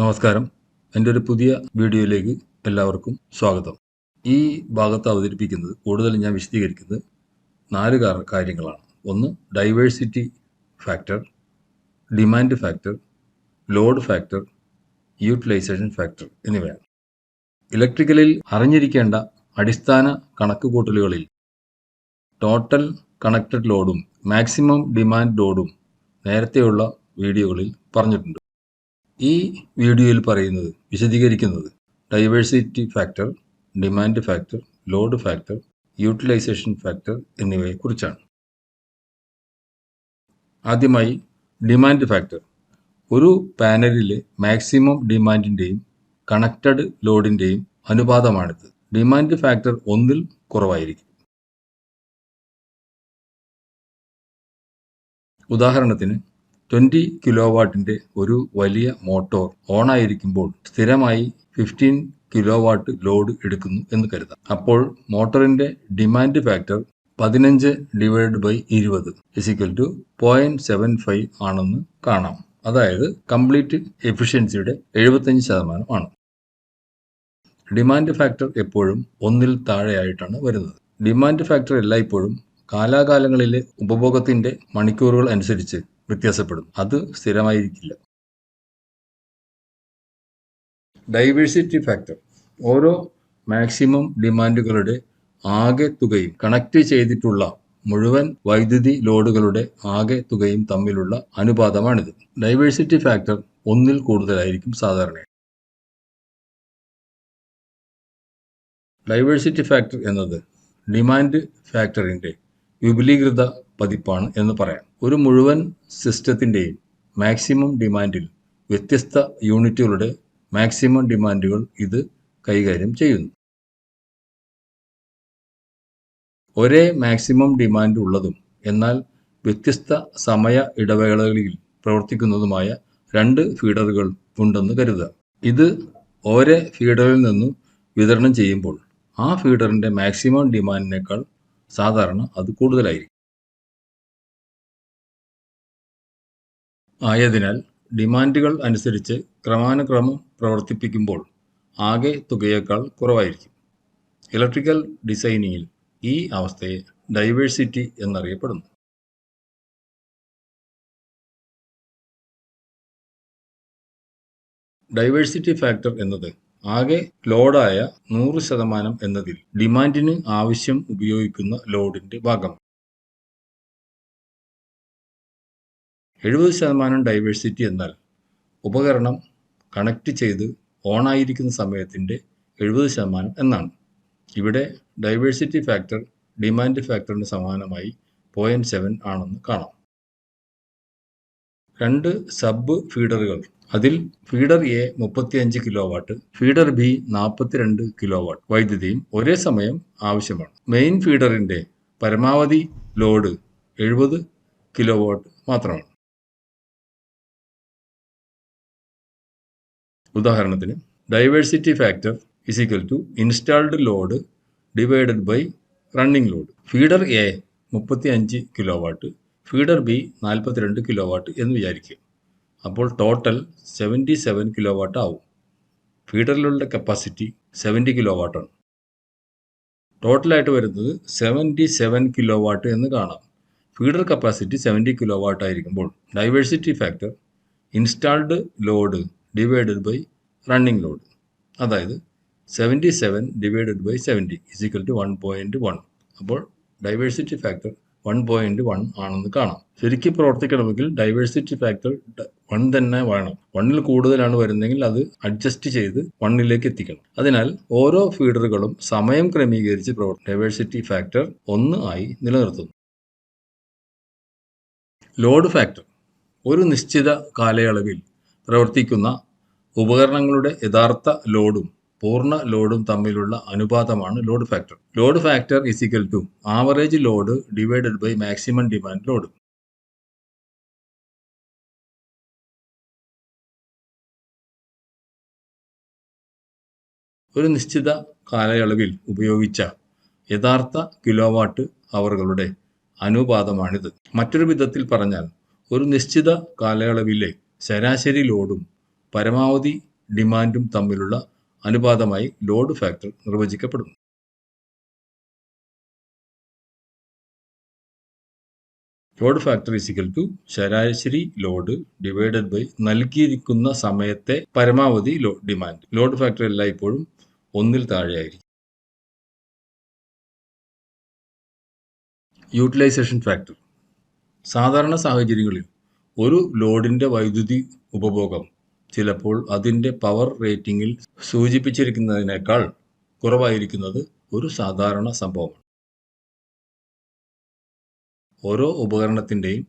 നമസ്കാരം. എന്റെ ഒരു പുതിയ വീഡിയോയിലേക്ക് എല്ലാവർക്കും സ്വാഗതം. ഈ ഭാഗത്ത് അവതരിപ്പിക്കുന്നത് കൂടുതൽ ഞാൻ വിശദീകരിക്കുന്നത് നാല് കാര്യങ്ങളാണ്. ഒന്ന് diversity factor demand factor load factor utilization factor എന്നിവയാണ്. ഇലക്ട്രിക്കലിൽ അറിഞ്ഞിരിക്കേണ്ട അടിസ്ഥാന കണക്കുകൂട്ടലുകളിൽ ടോട്ടൽ കണക്റ്റഡ് ലോഡും മാക്സിമം ഡിമാൻഡ് ലോഡും നേരത്തെയുള്ള വീഡിയോകളിൽ പറഞ്ഞിട്ടുണ്ട്. ഈ വീഡിയോയിൽ പറയുന്നത് വിശദീകരിക്കുന്നത് diversity factor demand factor load factor utilization factor എന്നിവയെക്കുറിച്ചാണ്. ആദ്യമായി ഡിമാൻഡ് ഫാക്ടർ ഒരു പാനലിലെ മാക്സിമം ഡിമാൻഡിന്റെയും കണക്റ്റഡ് ലോഡിന്റെയും അനുപാതമാണിത്. ഡിമാൻഡ് ഫാക്ടർ ഒന്നിൽ കുറവായിരിക്കും. ഉദാഹരണത്തിന് ട്വന്റി കിലോ വാട്ടിന്റെ ഒരു വലിയ മോട്ടോർ ഓണായിരിക്കുമ്പോൾ സ്ഥിരമായി ഫിഫ്റ്റീൻ കിലോ വാട്ട് ലോഡ് എടുക്കുന്നു എന്ന് കരുതാം. അപ്പോൾ മോട്ടറിന്റെ ഡിമാൻഡ് ഫാക്ടർ പതിനഞ്ച് ഡിവൈഡ് ബൈ ഇരുപത് is equal to point seven five ആണെന്ന് കാണാം. അതായത് കംപ്ലീറ്റ് എഫിഷ്യൻസിയുടെ എഴുപത്തഞ്ച് ശതമാനമാണ് ഡിമാൻഡ് ഫാക്ടർ എപ്പോഴും ഒന്നിൽ താഴെയായിട്ടാണ് വരുന്നത്. ഡിമാൻഡ് ഫാക്ടർ എല്ലായ്പ്പോഴും കാലാകാലങ്ങളിലെ ഉപഭോഗത്തിന്റെ മണിക്കൂറുകൾ അനുസരിച്ച് വ്യത്യാസപ്പെടും അത് സ്ഥിരമായിരിക്കില്ല. ഡൈവേഴ്സിറ്റി ഫാക്ടർ ഓരോ മാക്സിമം ഡിമാൻഡുകളുടെ ആകെ തുകയും കണക്ട് ചെയ്തിട്ടുള്ള മുഴുവൻ വൈദ്യുതി ലോഡുകളുടെ ആകെ തുകയും തമ്മിലുള്ള അനുപാതമാണിത്. ഡൈവേഴ്സിറ്റി ഫാക്ടർ ഒന്നിൽ കൂടുതലായിരിക്കും സാധാരണ ഡൈവേഴ്സിറ്റി ഫാക്ടർ എന്നത് ഡിമാൻഡ് ഫാക്ടറിന്റെ വിപുലീകൃത പതിപ്പാണ് എന്ന് പറയാം. ഒരു മുഴുവൻ സിസ്റ്റത്തിന്റെയും മാക്സിമം ഡിമാൻഡിൽ വ്യത്യസ്ത യൂണിറ്റുകളുടെ മാക്സിമം ഡിമാൻഡുകൾ ഇത് കൈകാര്യം ചെയ്യുന്നു. ഒരേ മാക്സിമം ഡിമാൻഡ് ഉള്ളതും എന്നാൽ വ്യത്യസ്ത സമയ ഇടവേളകളിൽ പ്രവർത്തിക്കുന്നതുമായ രണ്ട് ഫീഡറുകൾ ഉണ്ടെന്ന് കരുതുക. ഇത് ഓരോ ഫീഡറിൽ നിന്നും വിതരണം ചെയ്യുമ്പോൾ ആ ഫീഡറിന്റെ മാക്സിമം ഡിമാൻഡിനേക്കാൾ സാധാരണ അത് കൂടുതലായിരിക്കും. ആയതിനാൽ ഡിമാൻഡുകൾ അനുസരിച്ച് ക്രമാനുക്രമം പ്രവർത്തിപ്പിക്കുമ്പോൾ ആകെ തുകയേക്കാൾ കുറവായിരിക്കും. ഇലക്ട്രിക്കൽ ഡിസൈനിങ്ങിൽ ഈ അവസ്ഥയെ ഡൈവേഴ്സിറ്റി എന്നറിയപ്പെടുന്നു. ഡൈവേഴ്സിറ്റി ഫാക്ടർ എന്നത് ആകെ ലോഡായ നൂറ് ശതമാനം എന്നതിൽ ഡിമാൻഡിന് ആവശ്യം ഉപയോഗിക്കുന്ന ലോഡിന്റെ ഭാഗം എഴുപത് ശതമാനം ഡൈവേഴ്സിറ്റി എന്നാൽ ഉപകരണം കണക്റ്റ് ചെയ്ത് ഓണായിരിക്കുന്ന സമയത്തിന്റെ എഴുപത് ശതമാനം എന്നാണ്. ഇവിടെ ഡൈവേഴ്സിറ്റി ഫാക്ടർ ഡിമാൻഡ് ഫാക്ടറിന് സമാനമായി പോയിന്റ് സെവൻ ആണെന്ന് കാണാം. രണ്ട് സബ് ഫീഡറുകൾ അതിൽ ഫീഡർ എ മുപ്പത്തിയഞ്ച് കിലോ വാട്ട് ഫീഡർ ബി നാൽപ്പത്തിരണ്ട് കിലോ വാട്ട് വൈദ്യുതിയും ഒരേ സമയം ആവശ്യമാണ്. മെയിൻ ഫീഡറിന്റെ പരമാവധി ലോഡ് എഴുപത് കിലോ വാട്ട് മാത്രമാണ്. ഉദാഹരണത്തിന് diversity factor is equal to installed load divided by running load feeder A മുപ്പത്തി അഞ്ച് കിലോ വാട്ട് ഫീഡർ ബി നാൽപ്പത്തിരണ്ട് കിലോ വാട്ട് എന്ന് വിചാരിക്കുക. അപ്പോൾ total seventy seven kilo watt ആവും ഫീഡറിലുള്ള കപ്പാസിറ്റി സെവന്റി കിലോ വാട്ടാണ് ടോട്ടലായിട്ട് വരുന്നത് സെവന്റി സെവൻ കിലോ വാട്ട് എന്ന് കാണാം. Feeder capacity seventy kilo watt ആയിരിക്കുമ്പോൾ diversity factor installed load divided by running load അതായത് seventy seven divided by seventy is equal to one point one അപ്പോൾ diversity factor one point one ആണെന്ന് കാണാം. ശരിക്കും പ്രവർത്തിക്കണമെങ്കിൽ diversity factor one തന്നെ വേണം. വണ്ണിൽ കൂടുതലാണ് വരുന്നതെങ്കിൽ അത് അഡ്ജസ്റ്റ് ചെയ്ത് വണ്ണിലേക്ക് എത്തിക്കണം. അതിനാൽ ഓരോ ഫീഡറുകളും സമയം ക്രമീകരിച്ച് പ്രവർത്തി ഡൈവേഴ്സിറ്റി ഫാക്ടർ ഒന്ന് ആയി നിലനിർത്തുന്നു. ലോഡ് ഫാക്ടർ ഒരു നിശ്ചിത കാലയളവിൽ പ്രവർത്തിക്കുന്ന ഉപകരണങ്ങളുടെ യഥാർത്ഥ ലോഡും പൂർണ ലോഡും തമ്മിലുള്ള അനുപാതമാണ് load factor load factor is equal to average load divided by maximum demand load ഒരു നിശ്ചിത കാലയളവിൽ ഉപയോഗിച്ച യഥാർത്ഥ കിലോവാട്ട് അവറുകളുടെ അനുപാതമാണിത്. മറ്റൊരു വിധത്തിൽ പറഞ്ഞാൽ ഒരു നിശ്ചിത കാലയളവിലെ ശരാശരി ലോഡും പരമാവധി ഡിമാൻഡും തമ്മിലുള്ള അനുപാതമായി ലോഡ് ഫാക്ടർ നിർവചിക്കപ്പെടുന്നു. Load factor is equal to ശരാശരി ലോഡ് ഡിവൈഡഡ് ബൈ നൽകിയിരിക്കുന്ന സമയത്തെ പരമാവധി ലോ ഡിമാൻഡ്. ലോഡ് ഫാക്ടർ എല്ലായ്പ്പോഴും ഒന്നിൽ താഴെയായിരിക്കും. Utilization factor. സാധാരണ സാഹചര്യങ്ങളിൽ ഒരു ലോഡിന്റെ വൈദ്യുതി ഉപഭോഗം ചിലപ്പോൾ അതിന്റെ പവർ റേറ്റിംഗിൽ സൂചിപ്പിച്ചിരിക്കുന്നതിനേക്കാൾ കുറവായിരിക്കുന്നത് ഒരു സാധാരണ സംഭവമാണ്. ഓരോ ഉപകരണത്തിന്റെയും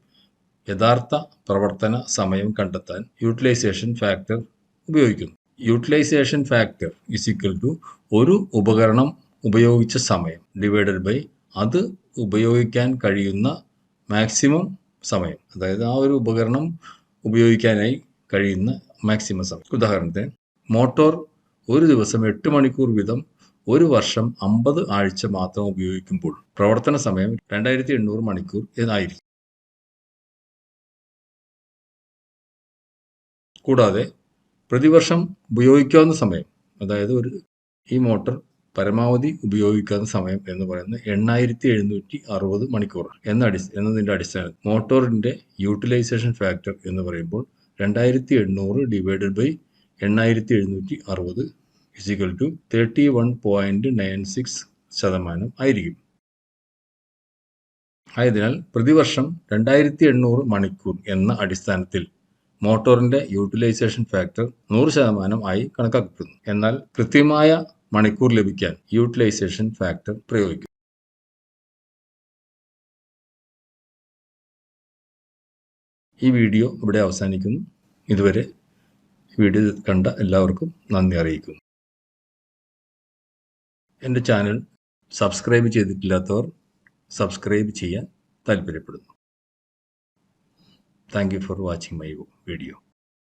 യഥാർത്ഥ പ്രവർത്തന സമയം കണ്ടെത്താൻ യൂട്ടിലൈസേഷൻ ഫാക്ടർ ഉപയോഗിക്കുന്നു. Utilization factor is equal to ഒരു ഉപകരണം ഉപയോഗിച്ച സമയം ഡിവൈഡഡ് ബൈ അത് ഉപയോഗിക്കാൻ കഴിയുന്ന മാക്സിമം സമയം. അതായത് ആ ഒരു ഉപകരണം ഉപയോഗിക്കാനായി കഴിയുന്ന മാക്സിമം സമയം ഉദാഹരണത്തിന് മോട്ടോർ ഒരു ദിവസം എട്ട് മണിക്കൂർ വീതം ഒരു വർഷം അമ്പത് ആഴ്ച മാത്രം ഉപയോഗിക്കുമ്പോൾ പ്രവർത്തന സമയം രണ്ടായിരത്തി എണ്ണൂറ് മണിക്കൂർ എന്നായിരിക്കും. കൂടാതെ പ്രതിവർഷം ഉപയോഗിക്കാവുന്ന സമയം അതായത് ഒരു ഈ മോട്ടോർ പരമാവധി ഉപയോഗിക്കാവുന്ന സമയം എന്ന് പറയുന്നത് എണ്ണായിരത്തി എഴുന്നൂറ്റി അറുപത് മണിക്കൂർ എന്ന അടി എന്നതിന്റെ അടിസ്ഥാനത്തിൽ മോട്ടോറിന്റെ യൂട്ടിലൈസേഷൻ ഫാക്ടർ എന്ന് പറയുമ്പോൾ രണ്ടായിരത്തി എണ്ണൂറ് ഡിവൈഡഡ് ബൈ എണ്ണായിരത്തി എഴുന്നൂറ്റി അറുപത് is equal to thirty one point nine six ശതമാനം ആയിരിക്കും. ആയതിനാൽ പ്രതിവർഷം രണ്ടായിരത്തി എണ്ണൂറ് മണിക്കൂർ എന്ന അടിസ്ഥാനത്തിൽ മോട്ടോറിന്റെ യൂട്ടിലൈസേഷൻ ഫാക്ടർ നൂറ് ശതമാനം ആയി കണക്കാക്കപ്പെടുന്നു. എന്നാൽ കൃത്യമായ മണിക്കൂർ ലഭിക്കാൻ യൂട്ടിലൈസേഷൻ ഫാക്ടർ പ്രയോഗിക്കും. ഈ വീഡിയോ ഇവിടെ അവസാനിക്കുന്നു. ഇതുവരെ വീഡിയോ കണ്ട എല്ലാവർക്കും നന്ദി അറിയിക്കുന്നു. എന്റെ ചാനൽ സബ്സ്ക്രൈബ് ചെയ്തിട്ടില്ലാത്തവർ സബ്സ്ക്രൈബ് ചെയ്യാൻ താല്പര്യപ്പെടുന്നു. Thank you for watching my video.